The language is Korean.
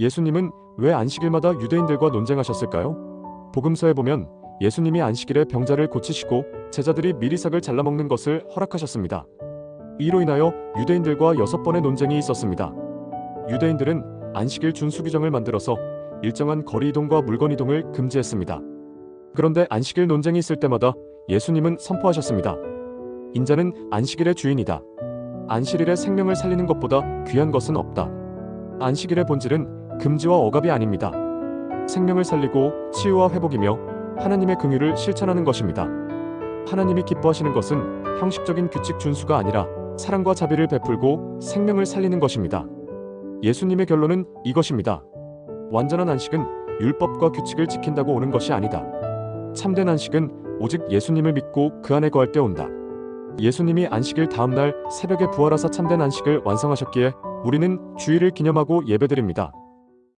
예수님은 왜 안식일마다 유대인들과 논쟁하셨을까요? 복음서에 보면 예수님이 안식일에 병자를 고치시고 제자들이 미리삭을 잘라먹는 것을 허락하셨습니다. 이로 인하여 유대인들과 여섯 번의 논쟁이 있었습니다. 유대인들은 안식일 준수 규정을 만들어서 일정한 거리 이동과 물건 이동을 금지했습니다. 그런데 안식일 논쟁이 있을 때마다 예수님은 선포하셨습니다. 인자는 안식일의 주인이다. 안식일에 생명을 살리는 것보다 귀한 것은 없다. 안식일의 본질은 금지와 억압이 아닙니다. 생명을 살리고 치유와 회복이며 하나님의 긍휼을 실천하는 것입니다. 하나님이 기뻐하시는 것은 형식적인 규칙 준수가 아니라 사랑과 자비를 베풀고 생명을 살리는 것입니다. 예수님의 결론은 이것입니다. 완전한 안식은 율법과 규칙을 지킨다고 오는 것이 아니다. 참된 안식은 오직 예수님을 믿고 그 안에 거할 때 온다. 예수님이 안식일 다음 날 새벽에 부활하사 참된 안식을 완성하셨기에 우리는 주일을 기념하고 예배드립니다.